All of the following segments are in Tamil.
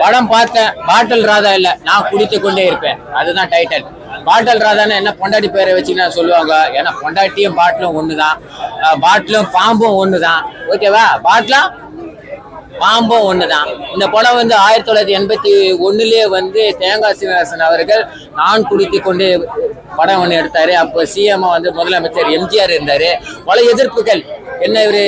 படம் பார்த்தேன் பாட்டில் ராதா இல்ல நான் குடித்து கொண்டே இருப்பேன். அதுதான் டைட்டில் பாட்டில் ராதான்னு என்ன பொண்டாட்டி பேரை வச்சுன்னா சொல்லுவாங்க? ஏன்னா பொண்டாட்டியும் பாட்டிலும் ஒண்ணுதான். பாட்டிலும் பாம்பும் ஒண்ணுதான். ஓகேவா பாட்டிலும் பாம்பும் தான் இந்த படம் வந்து ஆயிரத்தி தொள்ளாயிரத்தி எண்பத்தி ஒன்றுலேயே வந்து தேங்காய் சீனிவாசன் அவர்கள் நான் குடித்து கொண்டு படம் ஒன்று எடுத்தாரு. அப்போ சிஎம் வந்து முதலமைச்சர் எம்ஜிஆர் இருந்தாரு. பல எதிர்ப்புகள். என்ன இவர்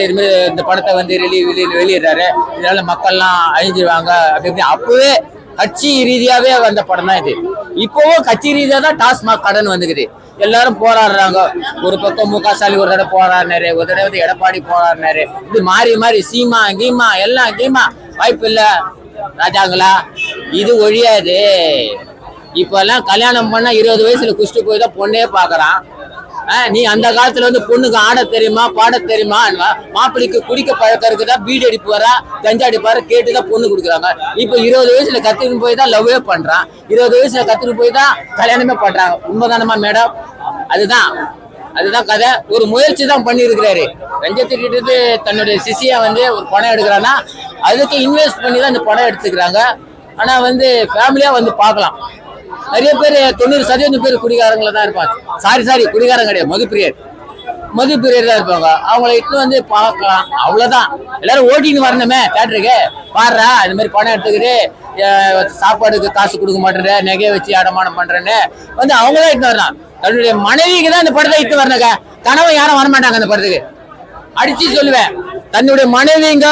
இந்த படத்தை வந்து வெளி வெளி வெளியிடுறாரு? இதனால மக்கள்லாம் அழிஞ்சிருவாங்க. அப்படி இப்படி. அப்பவே கட்சி ரீதியாகவே வந்த படம் தான் இது. இப்போவும் கட்சி ரீதியாக தான் டாஸ்மாக் கடன் வந்துக்குது. எல்லாரும் போராடுறாங்க. ஒரு பக்கம் மு க ஸ்டாலின் ஒரு தடவை போராடினாரு ஒரு தடவை வந்து எடப்பாடி போராடினாரு. இது மாறி மாறி சீமா கீமா எல்லாம் கீமா. வாய்ப்பு இல்ல. ராஜாங்களா இது ஒழியாது. இப்ப எல்லாம் கல்யாணம் பண்ணா இருபது வயசுல குஷ்டு போய் தான் பொண்ணே பாக்குறான் நீ அந்த காலத்துல வந்து பொண்ணுக்கு ஆட தெரியுமா பாட தெரியுமா? மாப்பிள்ளைக்கு குடிக்க பழக்கம் இருக்குதா? பீடி அடிப்பு வரா? கஞ்சா அடிப்பாரு கேட்டுதான் பொண்ணு கொடுக்குறாங்க. இப்ப இருபது வயசுல கத்துக்கிட்டு போய் தான் லவ்வே பண்றான். இருபது வயசுல கத்துக்கிட்டு போய் தான் கல்யாணமே பண்றாங்க. உண்மைதானமா மேடம் அதுதான். அதுதான் கதை. ஒரு முயற்சி தான் பண்ணியிருக்கிறாரு. ரஞ்சத்திட்டு தன்னுடைய சிசியை வந்து ஒரு பணம் எடுக்கிறான்னா அதுக்கு இன்வெஸ்ட் பண்ணி தான் இந்த படம் எடுத்துக்கிறாங்க. ஆனா வந்து ஃபேமிலியா வந்து பார்க்கலாம். நிறைய பேர் தொண்ணூறு சதவீதம் பேர் குடிகாரங்கள தான் இருப்பாங்க. சாரி சாரி குடிகாரங்க கிடையாது. மதுப்பிரியர். மதுப்பிரியர் தான் இருப்பாங்க. அவங்கள இட்டு வந்து பார்க்கலாம். அவ்வளோதான் எல்லாரும் ஓட்டின்னு வரணுமே தேட்டருக்கு பாடுறா இந்த மாதிரி பணம் எடுத்துக்கிட்டு சாப்பாடுக்கு காசு கொடுக்க மாட்டேற நெகையை வச்சு அடமானம் பண்ணுறேன்னு வந்து அவங்களே இட்டு வரலாம். தன்னுடைய மனைவிக்கு தான் இந்த படத்தை இட்டு வரணுங்க. கனவை யாரும் வரமாட்டாங்க அந்த படத்துக்கு. அடிச்சு சொல்லுவேன். தன்னுடைய மனைவிங்க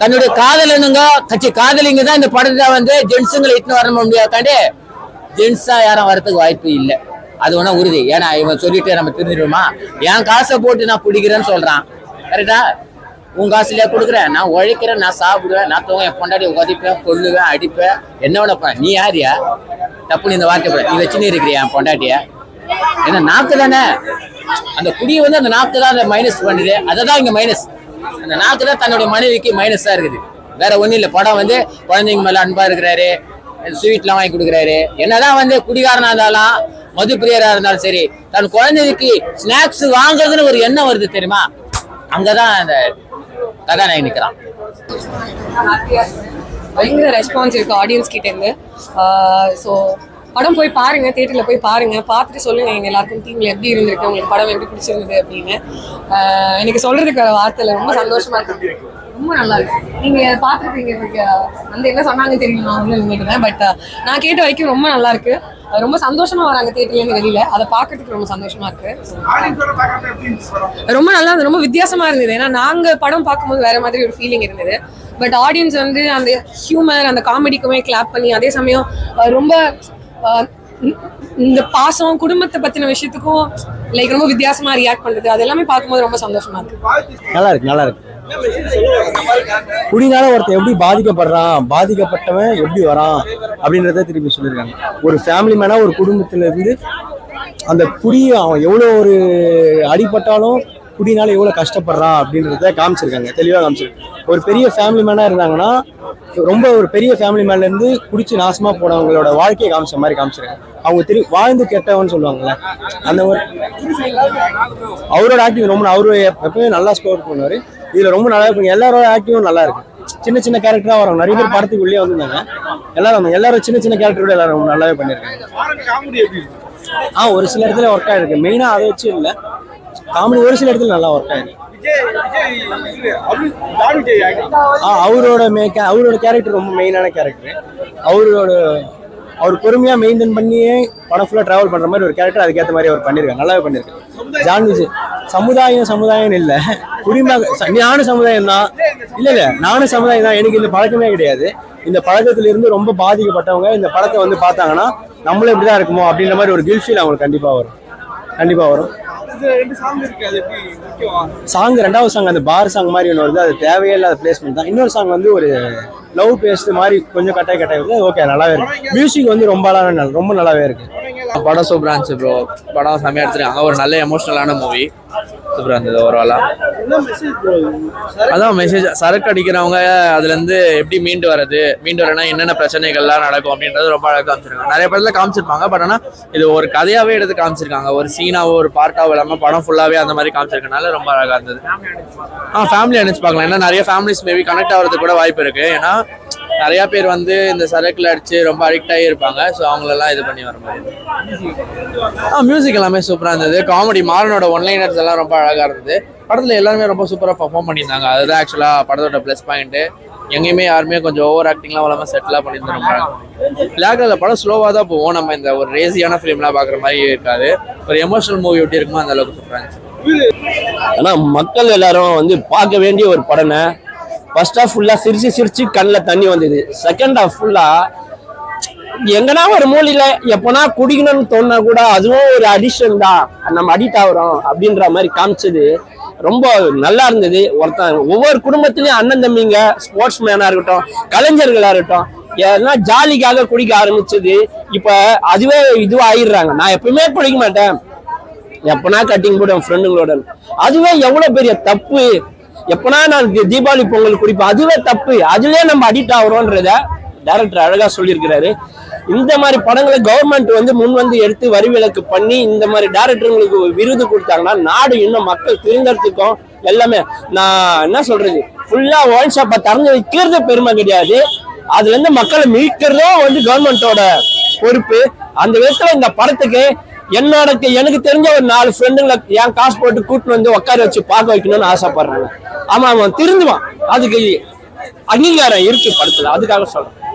தன்னுடைய காதலனுங்க கட்சி காதலிங்க தான் இந்த படத்தை வந்து ஜென்ஸுங்களை இட்டுன்னு வர முடியாதாண்டி ஜென்ஸாக யாரும் வரத்துக்கு வாய்ப்பு இல்லை. அது ஒன்றும் உறுதி. ஏன்னா இவன் சொல்லிட்டு நம்ம திருந்திடுவோமா? என் காசை போட்டு நான் பிடிக்கிறேன்னு சொல்கிறான் கரெக்டா உன் காசுலயே கொடுக்குறேன்? நான் உழைக்கிறேன் நான் சாப்பிடுவேன் நான் தூங்க என் பொண்டாடி உதப்பேன் கொள்ளுவேன் அடிப்பேன். என்ன வேணா நீ யாரியா? தப்புன்னு இந்த வார்த்தை போட. நீ வச்சுன்னு இருக்கிறியா என் பொண்டாட்டிய? ஏன்னா நாக்கு தானே? அந்த குடியை வந்து அந்த நாக்கு தான் அந்த மைனஸ் பண்ணுது. அதை தான் இங்கே மைனஸ் அந்த நாக்கு தான் தன்னுடைய மனைவிக்கு மைனஸாக இருக்குது. வேற ஒன்றும் இல்லை. படம் வந்து குழந்தைங்க மேலே அன்பாக இருக்கிறாரு. ஸ்வீட்லாம் வாங்கி கொடுக்குறாரு. என்னதான் வந்து குடிகாரனா இருந்தாலும் மது பிரியரா இருந்தாலும் சரி தன் குழந்தைக்கு ஸ்நாக்ஸ் வாங்குறதுன்னு ஒரு எண்ணம் வருது தெரியுமா? அங்கதான் அந்த கதாநாயகி நிற்கிறான் பயங்கர ரெஸ்பான்ஸ் இருக்கு ஆடியன்ஸ் கிட்ட இருந்து. ஸோ படம் போய் பாருங்க தியேட்டர்ல போய் பாருங்க. பார்த்துட்டு சொல்லுங்க எங்க எல்லாருக்கும் டீம்ல எப்படி இருந்திருக்கு உங்களுக்கு படம் எப்படி பிடிச்சிருந்தது அப்படின்னு. எனக்கு சொல்றதுக்கு வார்த்தையில ரொம்ப சந்தோஷமா இருக்கு. ரொம்ப நல்லா இருக்கு. நீங்க பார்த்துருப்பீங்க எனக்கு வந்து என்ன சொன்னாங்க தெரியல நான் உள்ள நின்றுட்டேன் பட் நான் கேட்ட வரைக்கும் ரொம்ப நல்லா இருக்கு. ரொம்ப சந்தோஷமா வராங்க தியேட்டர்ல இருந்து வெளியில. அதை பார்க்கறதுக்கு ரொம்ப சந்தோஷமா இருக்கு. ரொம்ப நல்லா இருந்தது. ரொம்ப வித்தியாசமா இருந்தது. ஏன்னா நாங்க படம் பார்க்கும்போது வேற மாதிரி ஒரு ஃபீலிங் இருந்தது. பட் ஆடியன்ஸ் வந்து அந்த ஹியூமர் அந்த காமெடிக்குமே கிளாப் பண்ணி அதே சமயம் ரொம்ப இந்த- பாசம் குடும்பத்தை பத்தின விஷயத்துக்கும் லைக் ரொம்ப வித்தியாசமா ரியாக்ட் பண்றது அது எல்லாமே பார்க்கும்போது ரொம்ப சந்தோஷமா இருக்கு. நல்லா இருக்கு நல்லா இருக்கு. குடினால ஒருத்தன் எப்படி பாதிக்கப்படுறான் பாதிக்கப்பட்டவன் எப்படி வரான் அப்படின்றத திருப்பி சொல்லியிருக்காங்க. ஒரு ஃபேமிலி மேனா ஒரு குடும்பத்துல இருந்து அந்த குடி அவன் எவ்வளோ ஒரு அடிபட்டாலும் குடினால எவ்வளோ கஷ்டப்படுறான் அப்படின்றத காமிச்சிருக்காங்க தெளிவாக காமிச்சிருக்காங்க. ஒரு பெரிய ஃபேமிலி மேனாக இருந்தாங்கன்னா ரொம்ப ஒரு பெரிய ஃபேமிலி மேன்ல இருந்து குடிச்சு நாசமா போனவங்களோட வாழ்க்கையை காமிச்ச மாதிரி காமிச்சிருக்காங்க. அவங்க திரு வாழ்ந்து கெட்டவன்னு சொல்லுவாங்கல்ல அந்த ஒரு அவரோட ஆக்டிங் ரொம்ப அவரு எப்பவுமே நல்லா ஸ்கோர் பண்ணுவாரு. இதுல ரொம்ப நல்லா இருக்கும். எல்லாரோட ஆக்டிங்கும் நல்லா இருக்கு. சின்ன சின்ன கேரக்டரா வரும் நிறைய பேர் படத்துக்கு உள்ளே வந்திருந்தாங்க. எல்லாரும் வந்தாங்க. எல்லாரும் சின்ன சின்ன கேரக்டரோட எல்லாரும் ரொம்ப நல்லாவே பண்ணியிருக்காங்க ஆ ஒரு சில இடத்துல ஒர்க் ஆயிருக்கு. மெயினா அதை வச்சு இல்ல. காமெடி ஒரு சில இடத்துல நல்லா ஒர்க் ஆயிருக்கு. ஆ அவரோட மே அவரோட கேரக்டர் ரொம்ப மெயினான கேரக்டர் அவரோட அவர் பொறுமையா மெயின்டைன் பண்ணியே படம் ஃபுல்லா டிராவல் பண்ற மாதிரி ஒரு கேரக்டர் அதுக்கேற்ற மாதிரி அவர் பண்ணிருக்காங்க நல்லாவே பண்ணிருக்காரு. ஜான் விஜய் சமுதாயம் சமுதாயம் இல்ல. குடிமக நானும் சமுதாயம் தான். இல்ல இல்ல நானும் சமுதாயம் தான். எனக்கு இந்த பழக்கமே கிடையாது. இந்த பழக்கத்துல இருந்து ரொம்ப பாதிக்கப்பட்டவங்க இந்த படத்தை வந்து பார்த்தாங்கன்னா நம்மளும் இப்படிதான் இருக்குமோ அப்படின்ற மாதிரி ஒரு கில் ஃபீல் அவங்களுக்கு கண்டிப்பா வரும். கண்டிப்பா வரும். சாங் ரெண்டாவது சாங் அந்த பார் சாங் மாதிரி ஒன்று வருது அது தேவையே இல்லாத பிளேஸ்மெண்ட் தான். இன்னொரு சாங் வந்து ஒரு லவ் பேஸ்ட் மாதிரி கொஞ்சம் கட்டாய் கட்டாய் வருது. ஓகே நல்லாவே இருக்கு. மியூசிக் வந்து ரொம்ப நல்லா ரொம்ப நல்லாவே இருக்கு. படம் சூப்பராக இருந்துச்சு ப்ரோ படம் செம்மையாக எடுத்துருக்காங்க. ஒரு நல்ல எமோஷனலான மூவி சூப்பராக இருந்தது ஓவராலா அதான் மெசேஜ் சரக்கு அடிக்கிறவங்க அதுல இருந்து எப்படி மீண்டு வர்றது மீண்டு வரனா என்னென்ன பிரச்சனைகள்லாம் நடக்கும் அப்படின்றது ரொம்ப அழகாக காமிச்சிருக்காங்க. நிறைய படத்துல காமிச்சிருப்பாங்க பட் ஆனா இது ஒரு கதையாவே எடுத்து காமிச்சிருக்காங்க. ஒரு சீனாவோ ஒரு பார்ட்டாவோ இல்லாம படம் ஃபுல்லாவே அந்த மாதிரி காமிச்சிருக்கனால ரொம்ப அழகா இருந்தது. ஆ ஃபேமிலி நினைச்சு பார்க்கலாம். ஏன்னா நிறைய ஃபேமிலிஸ் மேபி கனெக்ட் ஆகிறதுக்கு கூட வாய்ப்பு இருக்கு. ஏன்னா நிறைய பேர் வந்து இந்த சரக்குல அடிச்சு ரொம்ப அடிக்ட் ஆகி இருப்பாங்க. ஸோ அவங்களெல்லாம் இது பண்ணி வர மாதிரி ஆ மியூசிக் எல்லாமே சூப்பராக இருந்தது. காமெடி மாறனோட ஒன்லைனர்ஸ் எல்லாம் ரொம்ப அழகாக இருந்தது. படத்தில் எல்லாருமே ரொம்ப சூப்பராக பர்ஃபார்ம் பண்ணியிருந்தாங்க. அதுதான் ஆக்சுவலாக படத்தோட ப்ளஸ் பாயிண்ட்டு எங்கேயுமே யாருமே கொஞ்சம் ஓவர் ஆக்டிங்லாம் வளமாக செட்டிலாக பண்ணியிருந்தோம் ரொம்ப லேக்கில் படம் ஸ்லோவாக தான் போவோம் நம்ம இந்த ஒரு ரேசியான ஃபிலிம்லாம் பார்க்குற மாதிரி இருக்காது. ஒரு எமோஷனல் மூவி எப்படி இருக்குமோ அந்த அளவுக்கு சூப்பராக இருந்துச்சு. ஆனா மக்கள் எல்லாரும் வந்து பார்க்க வேண்டிய ஒரு படம்னு ஃபர்ஸ்ட் ஹாஃப் ஃபுல்லாக சிரிச்சு சிரிச்சு கண்ணில் தண்ணி வந்தது. செகண்ட் ஹாஃப் ஃபுல்லாக எங்கன்னா ஒரு மூலையில எப்போனா குடிக்கணும்னு தோணா கூட அதுவும் ஒரு அடிஷன் தான். நம்ம அடிக்ட் ஆகுறோம் அப்படின்ற மாதிரி காமிச்சது. ரொம்ப நல்லா இருந்தது. ஒருத்தன் ஒவ்வொரு குடும்பத்துலேயும் அண்ணன் தம்பிங்க ஸ்போர்ட்ஸ் மேனா இருக்கட்டும் கலைஞர்களா இருக்கட்டும் ஏன்னா ஜாலிக்காக குடிக்க ஆரம்பிச்சது. இப்ப அதுவே இதுவா ஆயிடுறாங்க நான் எப்பவுமே குடிக்க மாட்டேன். எப்பனா கட்டிங் போடுவேன் ஃப்ரெண்டுங்களோட அதுவே எவ்வளவு பெரிய தப்பு. எப்பனா நான் தீபாவளி பொங்கல் குடிப்பேன் அதுவே தப்பு. அதுலயே நம்ம அடிக்ட் ஆகுறோன்றத டேரக்டர் அழகா சொல்லியிருக்கிறாரு. இந்த மாதிரி படங்களை கவர்மெண்ட் வந்து முன் வந்து எடுத்து வரி விலக்கு பண்ணி இந்த மாதிரி டேரக்டருங்களுக்கு விருது கொடுத்தாங்கன்னா நாடு இன்னும் மக்கள் திருந்தறதுக்கும் எல்லாமே நான் என்ன சொல்றது? ஃபுல்லா ஒயின் ஷாப்பை திறந்து வைக்கிறது பெருமை கிடையாது. அதுல இருந்து மக்களை மீட்கிறதும் வந்து கவர்மெண்டோட பொறுப்பு. அந்த விதத்துல இந்த படத்துக்கு என்னோட எனக்கு தெரிஞ்ச ஒரு நாலு ஃப்ரெண்டுங்களை என் காசு போட்டு கூட்டிட்டு வந்து உட்கார வச்சு பார்க்க வைக்கணும்னு ஆசைப்படுறாங்க. ஆமா அவன் திருந்துவான். அதுக்கு அங்கீகாரம் இருக்கு படத்துல. அதுக்காக சொல்றேன்.